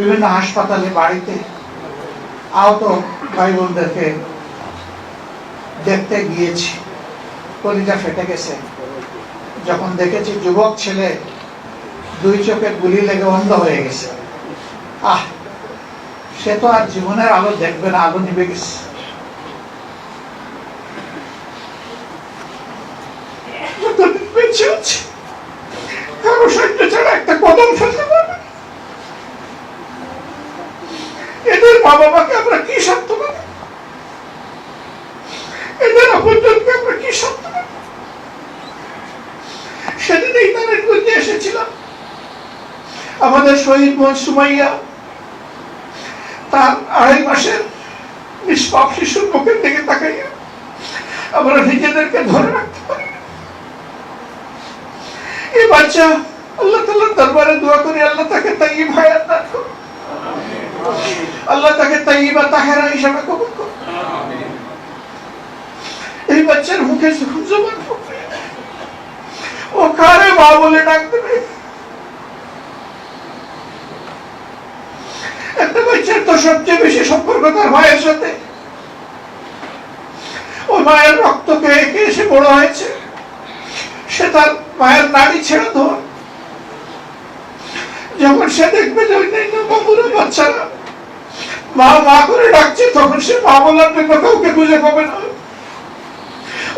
বিভিন্ন হাসপাতালে বাড়িতে আহত ভাই বোনদেরকে দেখতে গিয়েছি। কলিজা ফেটে গেছে। যখন দেখেছি যুবক ছেলে দুই চোখে গুলি লেগে অন্ধ হয়ে গেছে। আহ, সে তো আর জীবনের আলো দেখবে না, আলো নিবে গেছে একটা কদম ফেলতে পারবে না। এদের মা বাবাকে আমরা কি দেব? এদের আপনজনকে আমরা কি দেব? সেদিন এই নারায়ণগঞ্জে এসেছিলাম আমাদের শহীদ সুমাইয়া তার আড়াই মাসের নিষ্পাপ শিশুর মুখের দিকে তাকাইয়া আমরা নিজেদেরকে ধরে রাখতে পারি। এই বাচ্চা আল্লাহ তাল্লাহ দরবারে দোয়া করি, আল্লাহ তাকে তাই ভাইয়ার দান করুন আল্লাহ তাকে তাইবা তাহেরা হিসাবে কবুল করুন। এই বাচ্চার মুখে জবান ও কারে মা বলে ডাক দেবে? একটা বাচ্চার তো সবচেয়ে বেশি সম্পর্ক তার মায়ের সাথে। ও মায়ের রক্ত খেয়ে খেয়ে সে বড় হয়েছে। সে তার মায়ের নাড়ি ছেড়ে দেওয়া যখন সে দেখবে যে অন্যান্য বাবুরা বাচ্চারা, মা মা করে ডাকছে, তখন সে মা বলার জন্য কাউকে খুঁজে পাবে না।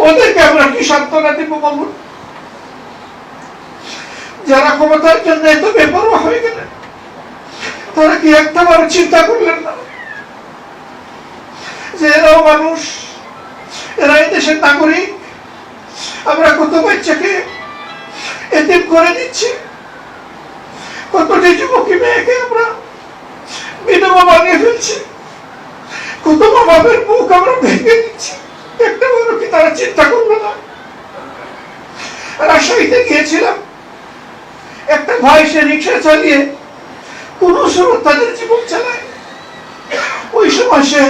ওদেরকে আমরা কি সান্ত্বনা দিব বলুন? যারা ক্ষমতার জন্য এত বেপরোয়া হয়ে গেলেন, তারা কি একটা বার চিন্তা করলেন না? যে এরাও মানুষ এরা এই দেশের নাগরিক, আমরা কত বাচ্চাকে এতিম করে দিচ্ছি। কতটি যুবকী মেয়েকে আমরা বিধবা বানিয়ে ফেলছি। কত মা মুখ আমরা ভেঙে দিচ্ছি। একটা বড় কি তারা চিন্তা করল না? রাজশাহীতে গিয়েছিলাম। একটা ভাই সে রিক্সা চালিয়ে কোন সময় তাদের জীবন চালায়। ওই সময় সে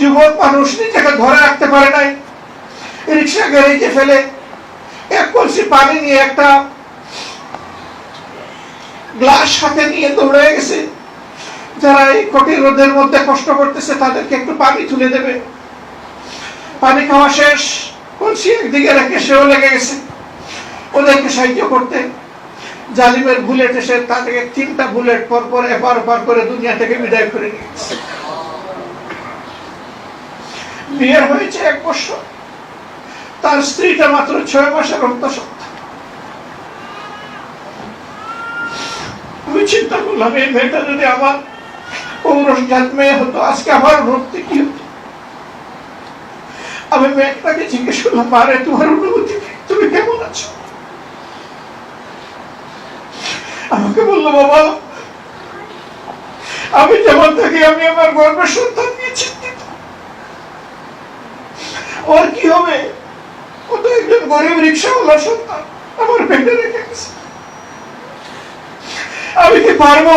যুবক মানুষ নিজেকে ধরে রাখতে পারে নাই। রিক্সা গ্যারেজে ফেলে এক কলসি পানি নিয়ে একটা গ্লাস হাতে নিয়ে দৌড়ে গেছে। যারা এই কঠিন রোদের মধ্যে কষ্ট করতেছে, তাদেরকে একটু পানি তুলে দেবে। পানি খাওয়া শেষ। কলসি একদিকে রেখে সেও লেগে গেছে। ওদেরকে সাহায্য করতে। জালিমের বুলেট এসে তাদেরকে তিনটা বুলেট পর পর এপার ওপার করে দুনিয়া থেকে বিদায় করে নিয়ে গেছে। বিয়ের হয়েছে এক বছর। তার স্ত্রীটা মাত্র ছয় মাসের অন্তঃসত্ত্বা আমি চিন্তা করলাম, এই মেয়েটা যদি আমার মেয়ে হতো, আজকে আমার ভক্তি কি হতো? আমি মেয়েটাকে জিজ্ঞেস করলাম মারে তোমার অনুভূতি তুমি কেমন আছো? আমাকে বলল, বাবা, আমি যেমন থাকি, আমি আমার গর্বের সন্তান নিয়ে চিন্তিত। ওর কি হবে? ও তো একজন গরিব রিক্সাওয়ালা সন্তান। আমার পেটে রেখে গেছে আমি কি পারব,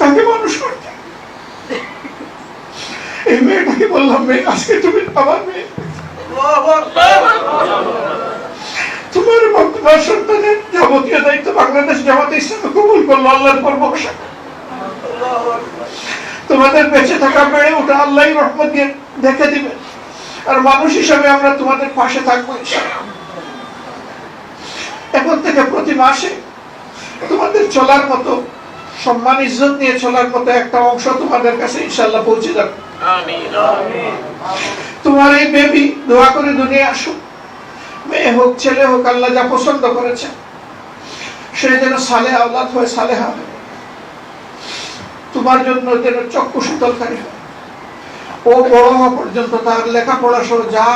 তাকে মানুষ করতে। এই মেয়েটাকে বললাম, মেয়ে, আজকে তুমি আমার মেয়ে। তোমার তোমার সন্তানের যাবতীয় দায়িত্ব বাংলাদেশ জামাতে ইসলামে কবুল করল, আল্লাহর পর করে। তোমাদের বেঁচে থাকা বেড়ে ওটা আল্লাহ রহমত দিয়ে দেখে দিবে। আর মানুষ হিসাবে আমরা তোমাদের পাশে থাকব এখন থেকে প্রতি মাসে তোমাদের চলার মতো সম্মান ইজ্জত নিয়ে চলার মতো একটা অংশ তোমাদের কাছে ইনশাল্লাহ পৌঁছে যাবে। তোমার এই বেবি দোয়া করে দুনিয়া আসুক। মেয়ে হোক ছেলে হোক আল্লাহ যা পছন্দ করেছে সে যেন সালে আওলাদ হয়ে সালে হবে তোমার জন্য যেন চক্ষু শীতলকারী হয়। ও বড় হওয়া পর্যন্ত তার লেখাপড়া সহ যা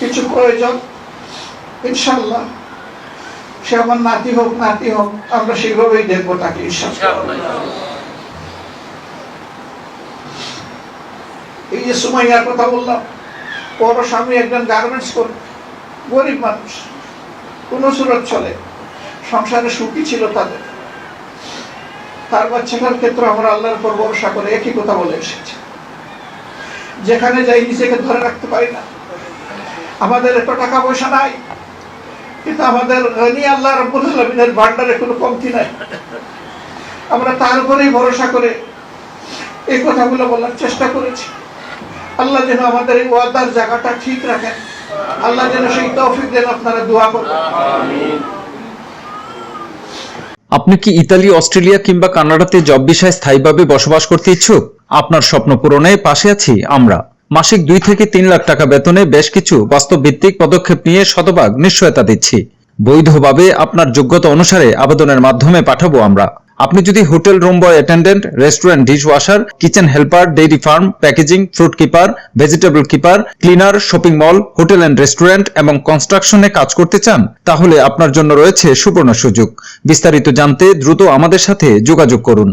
কিছু প্রয়োজন ইনশাল্লাহ সে আমার নাতি হোক নাতি হোক, আমরা সেইভাবেই দেখব তাকে ইনশাল্লাহ এই যে সুমাইয়ার কথা বললাম বড় স্বামী একজন গার্মেন্টস করে, গরিব মানুষ, কোন সুরত চলে, সংসারে সুখী ছিল তাদের। তার বাচ্চাটার ক্ষেত্রে আমরা আল্লাহর উপর ভরসা করে একই কথা বলে এসেছি। যেখানে যাই নিজেকে ধরে রাখতে পারি না। আমাদের এত টাকা পয়সা নাই কিন্তু আমাদের আল্লাহ ভান্ডারে কোনো কমতি নাই। আমরা তার উপরেই ভরসা করে এই কথাগুলো বলার চেষ্টা করেছি। আল্লাহ যেন আমাদের এই ওয়াদার জায়গাটা ঠিক রাখেন। আল্লাহ যেন সেই তৌফিক দেন আপনারা দোয়া আপনি কি ইতালি, অস্ট্রেলিয়া কিংবা কানাডাতে জব বিষয়ে স্থায়ীভাবে বসবাস করতে ইচ্ছুক? আপনার স্বপ্ন পূরণে পাশে আছি আমরা। মাসিক দুই থেকে তিন লাখ টাকা বেতনে বেশ কিছু বাস্তব ভিত্তিক পদক্ষেপ নিয়ে শতভাগ নিশ্চয়তা দিচ্ছি। বৈধভাবে আপনার যোগ্যতা অনুসারে আবেদনের মাধ্যমে পাঠাবো আমরা। আপনি যদি hotel room boy attendant, restaurant dish washer kitchen helper, dairy farm, packaging, fruit keeper, vegetable keeper, cleaner, shopping mall, hotel and restaurant এবং কনস্ট্রাকশনে কাজ করতে চান, তাহলে আপনার জন্য রয়েছে সুবর্ণ সুযোগ। বিস্তারিত জানতে দ্রুত আমাদের সাথে যোগাযোগ করুন।